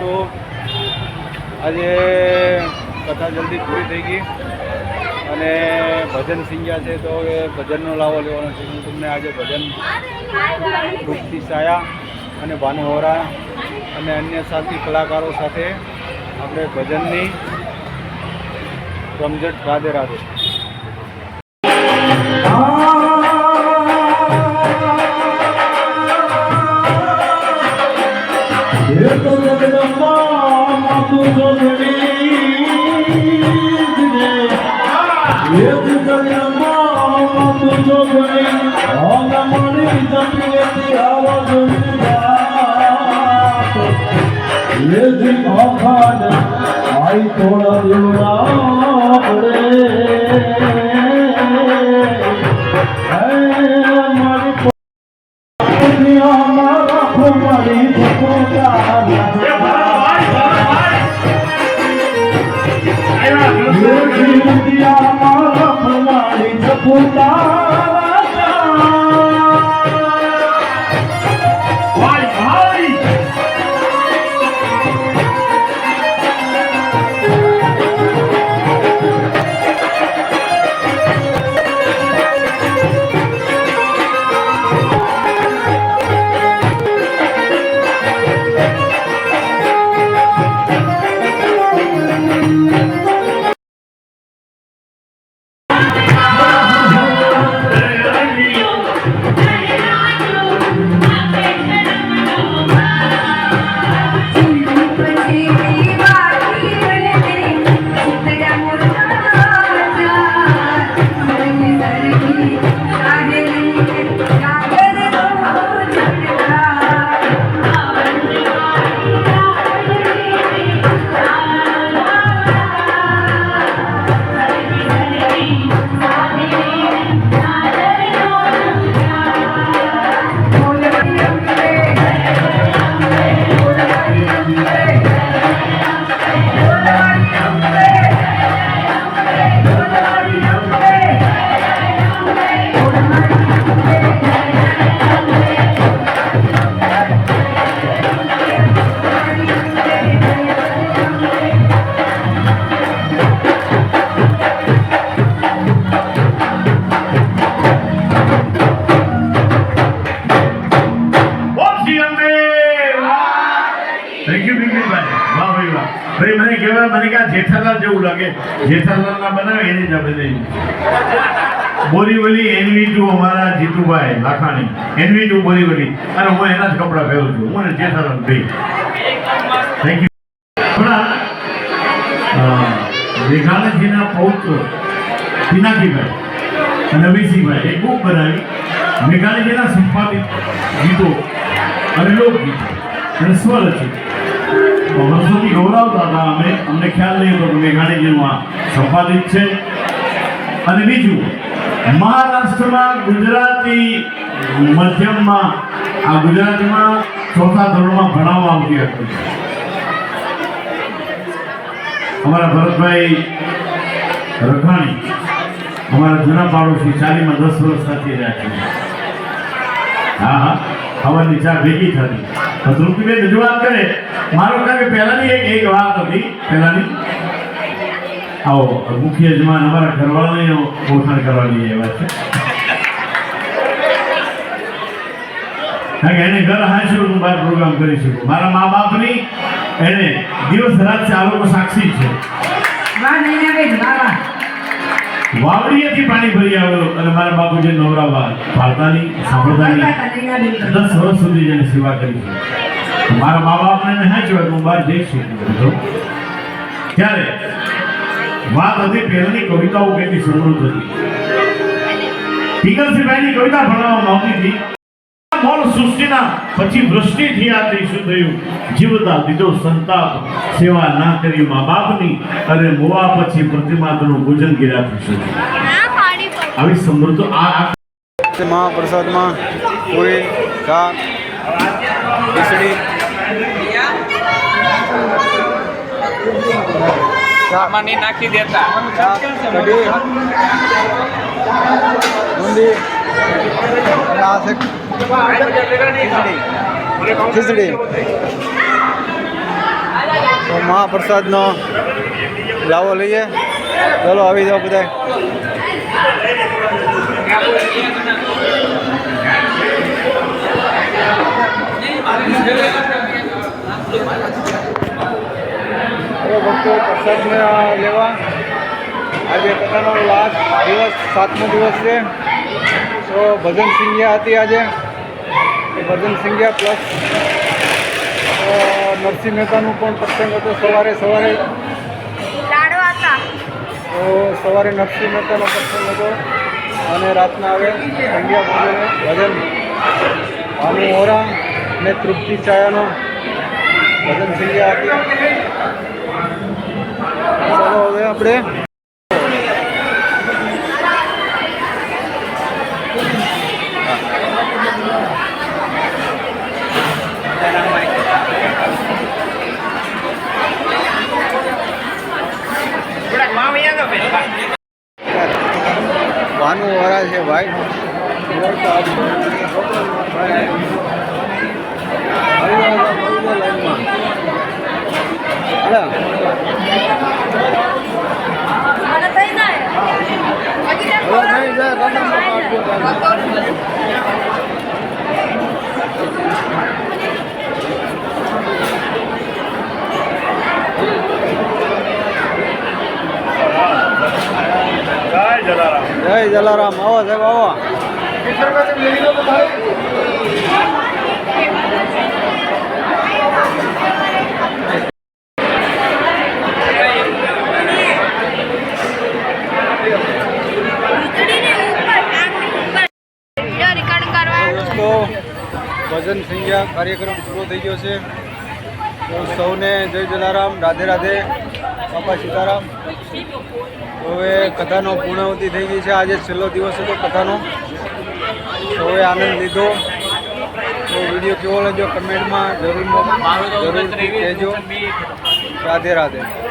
તો આજે કથા જલ્દી પૂરી થઈ ગઈ. અને ભજન સિંગ્યા છે, તો હવે ભજનનો લાવો લેવાનો છે. હું તમને આજે ભજન તૃપ્તિ સાયા અને ભાનુહોરા અને અન્ય સાથી કલાકારો સાથે આપણે ભજનની સમજટ રાધે રાધે હે તો જગદંબા માતું જોગણી રે હે તો Muda જેઠાલાલ જેવું લાગે. જેઠાલાલ ના બનાવે, એની જ આપણે બોરીવલી એનવી ટુ અમારા Jitubhai Lakhani. N V two Borivali અને હું એના જ કપડાં પહેરું છું. હું જેઠાલાલ ભાઈ થેન્ક યુ મેઘાલયજીના પૌત્ર પિનાકીભાઈ અને એક બુક બનાવી. મેઘાલયજીના સંપાદિત ગીતો અને લોકગીતો અને સ્વરચિત. વર્ષોથી ગૌરવતા હતા અમે. અમને ખ્યાલ નહીં હતો કે મેઘાણીજીનું આ સંપાદિત છે. અને બીજું, મહારાષ્ટ્રમાં ગુજરાતી મધ્યમમાં, આ ગુજરાતીમાં ચોથા ધોરણમાં ભણાવવા આવતી હતી. અમારા ભરતભાઈ રખાણી અમારા જૂના પાડોશી ચાલીમાં દસ વર્ષ સાથે રહ્યા છે. હા હા હવાની ચા ભેગી થતી. તો ધ્રુપતિબેન રજૂઆત કરે મારો કારણ કે પહેલાની એક એક વાત હતી. પહેલાની? આવો મુખ્ય યજમાન અમારા ઘરવાળાને ઓળખાણ કરવાની એ વાત છે. એને ઘર હાંસ્યું હું બહાર પ્રોગ્રામ કરી શકું. મારા મા બાપની એને દિવસ રાત ચાલો સાક્ષી છે. વાવડીએથી પાણી ભરી આવ્યો અને મારા બાપુજી નવરાવા ભારતાની સાંભળતાની દસ વર્ષ સુધી જેને સેવા કરી છે. મારા મા બાપને હાંચ્યો હું બહાર જઈ શકું ત્યારે વાત હતી પહેલાની કવિતાઓ કેટલી સમૃદ્ધ હતી. પિંગલસિંહભાઈની કવિતા ભણવામાં આવતી હતી. મોલ સૃષ્ટિના, પછી વૃષ્ટિથી આ થઈ શું થયું. જીવતા દીધો સંતાપ, સેવા ના કરી મા બાપની, અને મોવા પછી પ્રતિમાતનું પૂજન કર્યા શું આવી સમૃદ્ધ આ મહાપ્રસાદમાં પૂરી ખીચડી આમાં નાખી દેતા. બુંદી અને આ ખીચડી. તો મહાપ્રસાદનો લાવો લઈએ. ચલો, આવી જાઓ બધા હવે ભક્તો પ્રસાદને લેવા. આજે પોતાનો લાસ્ટ દિવસ સાતમો દિવસ છે. તો ભજન સિંઘિયા હતી આજે. ભજન સિંઘિયા પ્લસ નરસિંહ મહેતાનું પણ પ્રસંગ હતો. સવારે સવારે તો સવારે નરસિંહ મહેતાનો પ્રસંગ હતો અને રાતના આવે સંધ્યા ભજન ભાનુ ઓરા ને તૃપ્તિ છાયાનો ભજન સંધ્યા હતી. ચાલો હવે આપણે ભાનુ ઓરા છે ભાઈ. થઈ જાય જય જલારામ આવો સાહેબ આવો ભજન સંધ્યા કાર્યક્રમ પૂરો થઈ ગયો છે. તો સૌને જય જલારામ, રાધે રાધે, બાપા સીતારામ. હવે કથાનો પૂર્ણાવતિ થઈ ગઈ છે. આજે છેલ્લો દિવસ હતો કથાનો. સૌએ આનંદ લીધો. તો વીડિયો કેવો લાગ્યો? કમેન્ટમાં જરૂર જરૂર કહેજો. રાધે રાધે.